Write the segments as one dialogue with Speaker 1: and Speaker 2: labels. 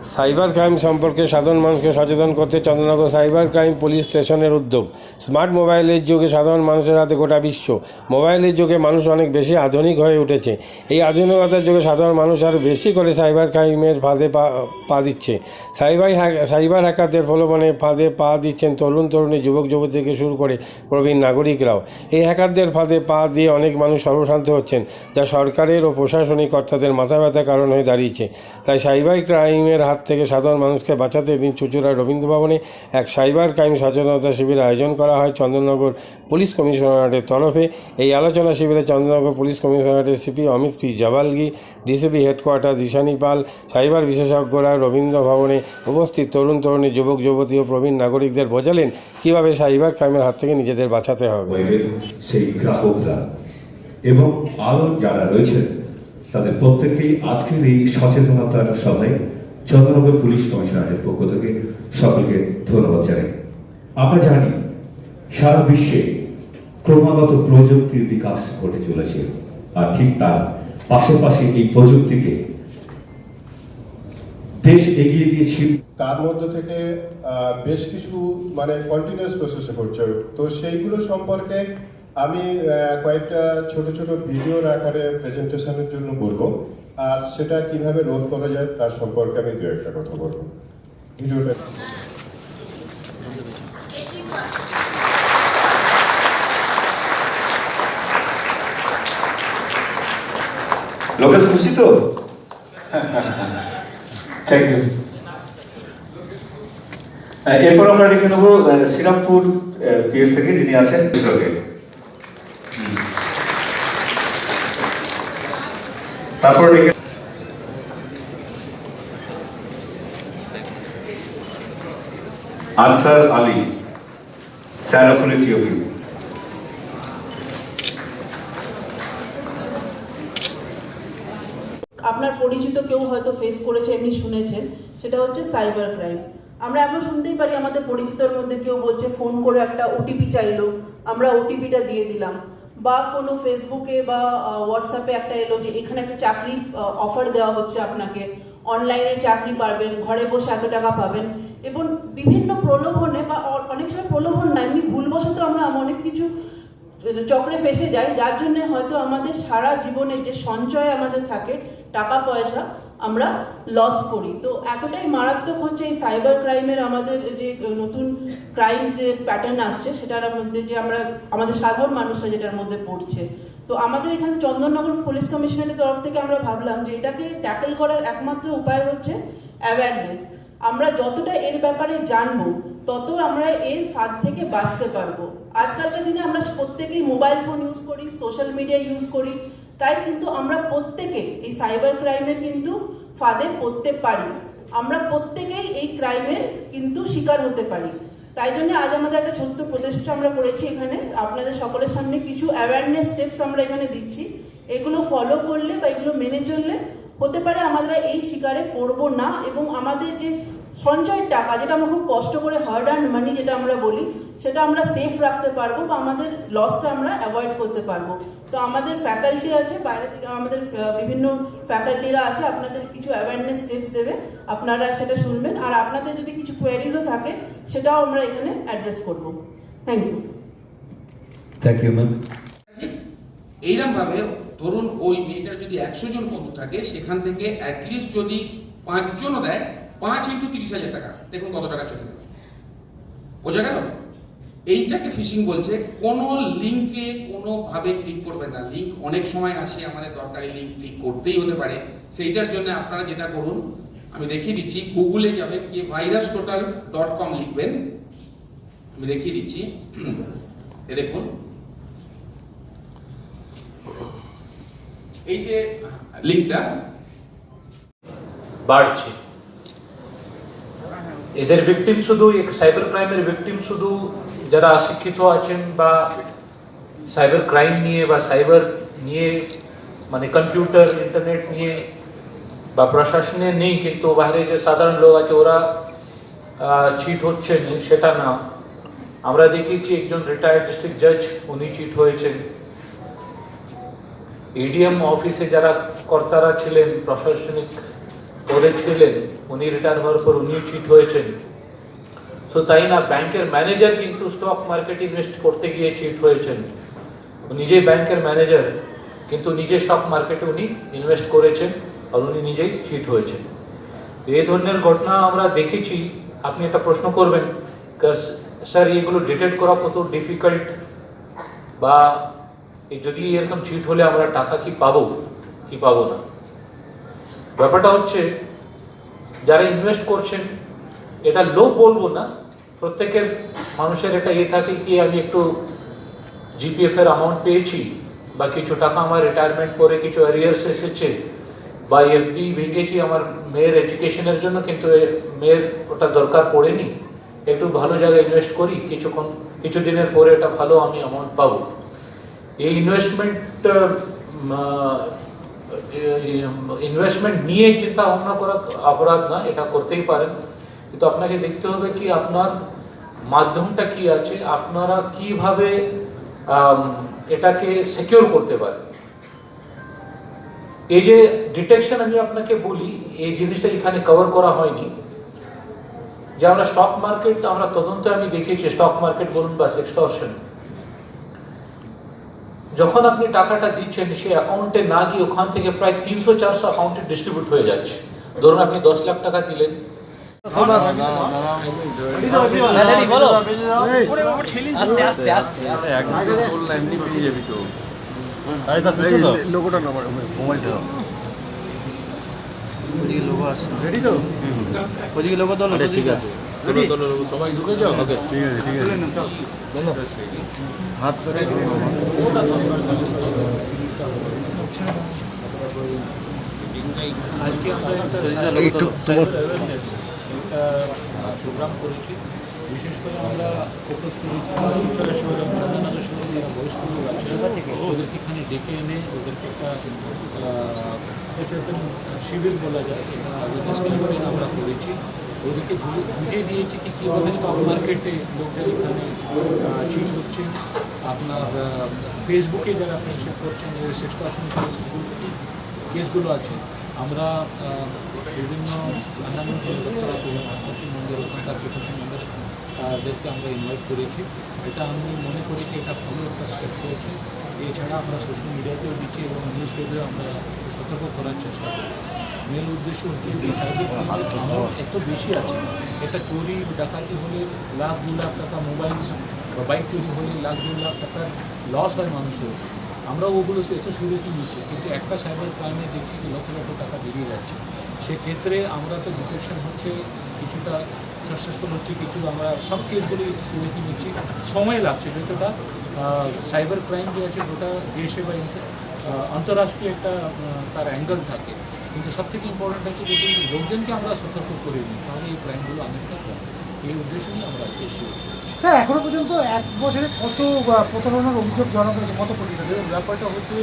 Speaker 1: Cyber crime সম্পর্কে সাধারণ মানুষকে সচেতন করতে চন্দ্রনগর সাইবার ক্রাইম পুলিশ স্টেশনের উদ্যোগ। স্মার্ট মোবাইলের যুগে সাধারণ মানুষের হাতে গোটা বিশ্ব। মোবাইলের যুগে মানুষ অনেক বেশি আধুনিক হয়ে উঠেছে। এই আধুনিকতার যুগে সাধারণ মানুষ আরও বেশি করে সাইবার ক্রাইমের ফাঁদে পা দিচ্ছে। সাইবার সাইবার হ্যাকারদের প্রলোভনে ফাঁদে পা দিচ্ছেন তরুণ তরুণী, যুবক যুবতী থেকে শুরু করে প্রবীণ নাগরিকরাও। এই হ্যাকারদের ফাঁদে পা দিয়ে অনেক মানুষ সর্বশান্ত হচ্ছেন, যা সরকারের ও প্রশাসনিক কর্তাদের মাথা ব্যথা কারণ হয়ে দাঁড়িয়েছে। তাই সাইবার ক্রাইমের হাত থেকে সাধারণ মানুষকে বাঁচাতে দিন চুচুড়া রবীন্দ্র ভবনে এক সাইবার ক্রাইম সচেতনতা শিবির আয়োজন করা হয় চন্দননগর পুলিশ কমিশনারেটের তরফে। এই আলোচনা শিবিরে Chandannagar police কমিশনারেটের CP Amit P Jabalgi, DCP headquarter Dishani Pal, cyber বিশেষজ্ঞরা রবীন্দ্র ভবনে উপস্থিত তরুণ তরুণী, যুবক যুবতী ও প্রবীণ নাগরিকদের বোঝালেন কীভাবে সাইবার ক্রাইমের হাত থেকে নিজেদের বাঁচাতে হবে।
Speaker 2: সেই গ্রাহকরা এবং আরও যারা রয়েছেন, তাদের প্রত্যেকেই আজকের এই সচেতনতার সভায় চন্দ্রনগর পুলিশ কমিশনারের পক্ষ থেকে সকলকে ধন্যবাদ জানাই। আমরা জানি, সারা বিশ্বে ক্রমাগত প্রযুক্তির বিকাশ ঘটে চলেছে, আর ঠিক তার পাশাপাশি এই প্রযুক্তিকে দেশ এগিয়ে দিয়েছে।
Speaker 3: তার মধ্যে থেকে বেশ কিছু মানে কন্টিনিউয়াস প্রসেসে করছে তো সেইগুলো সম্পর্কে আমি কয়েকটা ছোট ছোট ভিডিওর আকারে প্রেজেন্টেশনের জন্য বলব। আর সেটা কীভাবে রোধ করা যায় তার সম্পর্কে আমি দু একটা কথা বলব। ভিডিওটা
Speaker 2: লোকেশ খুশি তো? থ্যাংক ইউ এরপর আমরা ডেকে নেব শ্রীরামপুর পিএস থেকে যিনি আছেন তারপর আনসার আলী স্যারাফুলি টিওপি
Speaker 4: আপনার পরিচিত কেউ হয়তো ফেস করেছে এমনি শুনেছেন সেটা হচ্ছে সাইবার ক্রাইম আমরা এখন শুনতেই পারি আমাদের পরিচিতর মধ্যে কেউ বলছে ফোন করে একটা ওটিপি চাইলো আমরা ওটিপিটা দিয়ে দিলাম। বা কোনো ফেসবুকে বা হোয়াটসঅ্যাপে একটা এলো যে এখানে একটা চাকরি অফার দেওয়া হচ্ছে আপনাকে। অনলাইনে চাকরি পাবেন ঘরে বসে এত টাকা পাবেন। এবং বিভিন্ন প্রলোভনে বা অনেক সময় প্রলোভন না, এমনি ভুলবশত আমরা অনেক কিছু চক্রে ফেসে যাই যার জন্য হয়তো আমাদের সারা জীবনে যে সঞ্চয় আমাদের থাকে, টাকা পয়সা, আমরা লস করি। তো এতটাই মারাত্মক হচ্ছে এই সাইবার ক্রাইমের আমাদের যে নতুন ক্রাইম যে প্যাটার্ন আসছে, সেটার মধ্যে যে আমরা, আমাদের সাধারণ মানুষরা যেটার মধ্যে পড়ছে। তো আমাদের এখানে চন্দননগর পুলিশ কমিশনারের তরফ থেকে আমরা ভাবলাম যে এটাকে ট্যাকেল করার একমাত্র উপায় হচ্ছে অ্যাওয়ারনেস আমরা যতটা এর ব্যাপারে জানব তত আমরা এর ফাঁদ থেকে বাঁচতে পারব। আজকালকার দিনে আমরা প্রত্যেকেই মোবাইল ফোন ইউজ করি সোশ্যাল মিডিয়া ইউজ করি, তাই কিন্তু আমরা প্রত্যেকে এই সাইবার ক্রাইমের কিন্তু ফাঁদে পড়তে পারি। আমরা প্রত্যেকেই এই ক্রাইমের কিন্তু শিকার হতে পারি। তাই জন্য আজ আমাদের একটা ছোট্ট প্রচেষ্টা আমরা করেছি এখানে। আপনাদের সকলের সামনে কিছু অ্যাওয়ারনেস স্টেপস আমরা এখানে দিচ্ছি। এগুলো ফলো করলে বা এগুলো মেনে চললে হতে পারে আমরা এই শিকারে পড়ব না এবং আমাদের যে সঞ্চয়ের টাকা যেটা আমরা খুব কষ্ট করে হার্ড অ্যান্ড মানি যেটা আমরা বলি সেটা আমরা সেফ রাখতে পারব বা আমাদের লসটা আমরা অ্যাভয়েড করতে পারব। তো আমাদের ফ্যাকাল্টি আছে বাইরে থেকে আমাদের বিভিন্ন ফ্যাকাল্টিরা আছে আপনাদের কিছু অ্যাওয়ারনেস স্টেপস দেবে আপনারা সেটা শুনবেন। আর আপনাদের যদি কিছু কোয়ারিজও থাকে সেটাও আমরা এখানে অ্যাড্রেস করব। Thank you
Speaker 2: thank you ma'am
Speaker 5: এইরকম ভাবে ধরুন ওই মেয়েটার যদি একশো জন বন্ধু থাকে সেখান থেকে অ্যাটলিস্ট যদি পাঁচজনও দেয় পাঁচ ইন্টু তিরিশ হাজার টাকা। দেখুন কত টাকা চলে গেল। বোঝা গেল? এইটাকে ফিশিং বলছে, কোনো লিঙ্কে কোনোভাবে ক্লিক করবেন না। লিঙ্ক অনেক সময় আসে, আমাদের দরকারি লিঙ্ক ক্লিক করতেই হতে পারে। সেইটার জন্য আপনারা যেটা করুন, আমি দেখিয়ে দিচ্ছি গুগলে যাবেন, গিয়ে ভাইরাস টোটাল ডট কম লিখবেন। আমি দেখিয়ে দিচ্ছি। এ দেখুন। এই যে লিঙ্কটা
Speaker 6: বাড়ছে। এদের ভিকটিম শুধু সাইবার ক্রাইমের ভিকটিম শুধু যারা অশিক্ষিত আছেন বা সাইবার ক্রাইম নিয়ে বা সাইবার নিয়ে মানে কম্পিউটার ইন্টারনেট নিয়ে বা প্রশাসনে নেই, কিন্তু বাইরে যে সাধারণ লোক আছে, ওরা চিট হচ্ছে সেটা না। আমরা দেখেছি একজন রিটায়ার্ড ডিস্ট্রিক্ট জাজ উনি চিট হয়েছেন। এডিএম অফিসে যারা কর্তারা ছিলেন, প্রশাসনিক পদে ছিলেন, উনি রিটায়ার হওয়ার পর উনিও চিট হয়েছেন। তো তাই না ব্যাংকের ম্যানেজার কিন্তু স্টক মার্কেট ইনভেস্ট করতে গিয়ে চিট হয়েছেন। নিজেই ব্যাংকের ম্যানেজার কিন্তু নিজে স্টক মার্কেটে উনি ইনভেস্ট করেছেন আর উনি নিজেই চিট হয়েছেন। এই ধরনের ঘটনা আমরা দেখেছি। আপনি একটা প্রশ্ন করবেন কার- স্যার, এগুলো ডিটেক্ট করা কত ডিফিকাল্ট বা যদি এরকম চিট হলে আমরা টাকা কি পাবো? কি পাবো না? ব্যাপারটা হচ্ছে, যারা ইনভেস্ট করছেন, এটা লোভ বলব না। প্রত্যেকের মানুষের একটা ইয়ে থাকে কি, আমি একটু জিপিএফ এর অ্যামাউন্ট পেয়েছি, বা কিছু টাকা আমার রিটায়ারমেন্ট করে কিছু অ্যারিয়ার্স এসেছে, বা এফডি ভেঙেছি আমার মেয়ের এডুকেশনের জন্য, কিন্তু মেয়ের ওটা দরকার পড়েনি। একটু ভালো জায়গায় ইনভেস্ট করি কিছুক্ষণ কিছুদিনের পরে এটা ভালো আমি অ্যামাউন্ট পাবো। এই ইনভেস্টমেন্ট ইনভেস্টমেন্ট নিয়ে চিন্তা ভাবনা করা অপরাধ না, এটা করতেই পারেন। কিন্তু আপনাকে দেখতে হবে কি, আপনার মাধ্যমটা কি আছে, আপনারা কীভাবে এটাকে সিকিউর করতে পারেন। এই যে ডিটেকশন আমি আপনাকে বলি, এই জিনিসটা এখানে কভার করা হয়নি। যে আমরা স্টক মার্কেট আমরা তদন্ত আমি দেখেছি স্টক মার্কেট বলুন বা এক্সটর্শন যখন আপনি টাকাটা দিচ্ছেন সেই অ্যাকাউন্টে না গিয়ে ওখান থেকে প্রায় তিনশো, চারশো অ্যাকাউন্টে ডিস্ট্রিবিউট হয়ে যাচ্ছে। ধরুন আপনি দশ লাখ টাকা দিলেন। আজকে আমরা একটা একটা প্রোগ্রাম করেছি। বিশেষ করে আমরা ফোকাস করেছি উচ্চলা শহর এবং চন্দ্রনগর শহরে যারা বয়স্ক লোক আছে ওদেরকে এখানে ডেকে এনে ওদেরকে একটা সচেতন শিবির বলা যায় এটা আমরা করেছি। ওদেরকে বুঝিয়ে দিয়েছি কি কীভাবে স্টক মার্কেটে লোকজন এখানে চিট হচ্ছে। আপনার ফেসবুকে যারা ফ্রেন্ডশিপ করছেন, ওই সেক্সটর্শন কেসগুলো আছে। আমরা বিভিন্ন অন্যান্য তাদেরকে আমরা ইনভাইট করেছি। এটা আমি মনে করি যে এটা ভালো একটা স্টেপ করেছে। এছাড়া আমরা সোশ্যাল মিডিয়াতেও দিচ্ছি এবং নিউজ পেপারে আমরা সতর্ক করার চেষ্টা করি। মেন উদ্দেশ্য হচ্ছে যে সাইবার এত বেশি আছে এটা চুরি ডাকাতি হলে লাখ দু লাখ টাকা মোবাইল বা বাইক চুরি হলে লাখ দু লাখ টাকার লস হয় মানুষের। আমরা ওগুলো সে এত সিরিয়াসলি নিচ্ছি কিন্তু একটা সাইবার ক্রাইমে দেখছি যে লক্ষ লক্ষ টাকা বেরিয়ে যাচ্ছে। সেক্ষেত্রে আমরা তো ডিটেকশন হচ্ছে কিছুটা সাকসেসফুল হচ্ছে কিছু আমরা সব কেসগুলি সিরিয়াসলি নিচ্ছি। সময় লাগছে যতটা সাইবার ক্রাইম যে আছে গোটা দেশে বা আন্তঃরাষ্ট্রীয় একটা তার অ্যাঙ্গেল থাকে। কিন্তু সব থেকে ইম্পর্টেন্ট হচ্ছে যদি লোকজনকে আমরা সতর্ক করে নিই তাহলে এই ক্রাইমগুলো অনেকটা কম এই উদ্দেশ্য নিয়ে আমরা আজকে এসেছি।
Speaker 7: স্যার এখনও পর্যন্ত এক বছরে কত প্রতারণার অভিযোগ জমা করেছে কত কোটি টাকা?
Speaker 6: ব্যাপারটা হচ্ছে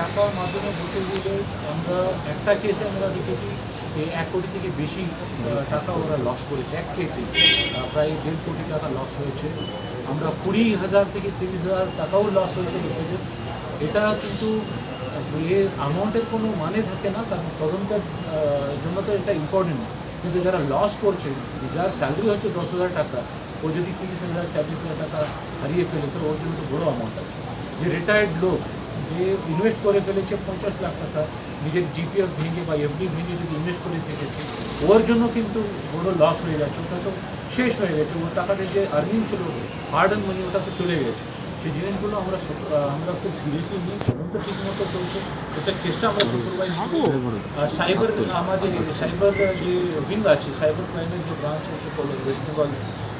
Speaker 6: টাকার মাধ্যমে বলতে গেলে আমরা একটা কেসে আমরা দেখেছি এক কোটি থেকে বেশি টাকা ওরা লস করেছে এক কেসে প্রায় দেড় কোটি টাকা লস হয়েছে। আমরা কুড়ি হাজার থেকে তিরিশ হাজার টাকাও লস হয়েছে লোকেদের এটা কিন্তু এর অ্যামাউন্টের কোনো মানে থাকে না, কারণ তদন্তের জন্য তো এটা ইম্পর্টেন্ট কিন্তু যারা লস করছে, যার স্যালারি হচ্ছে দশ হাজার টাকা, ও যদি তিরিশ হাজার, চল্লিশ হাজার টাকা হারিয়ে ফেলে, তো ওর জন্য তো বড়ো অ্যামাউন্ট আছে। যে রিটায়ার্ড লোক যে ইনভেস্ট করে ফেলেছে পঞ্চাশ লাখ টাকা নিজের জিপিএফ ভেঙে বা এফডি ভেঙে যদি ইনভেস্ট করে ফেলেছে ওর জন্য কিন্তু বড় লস হয়ে যাচ্ছে ওটা তো শেষ হয়ে গেছে ওর টাকাটা যে আর্নিং ছিল হার্ড অ্যান্ড মানি ওটা তো চলে গেছে। সেই জিনিসগুলো আমরা আমরা খুব সিরিয়াসলি নিই তদন্ত ঠিক মতো চলছে। এটা কেসটা আমরা সুপারভাইজ সাইবার আমাদের সাইবার যে উইং আছে সাইবার ক্রাইমের যে ব্রাঞ্চ আছে ওয়েস্ট বেঙ্গল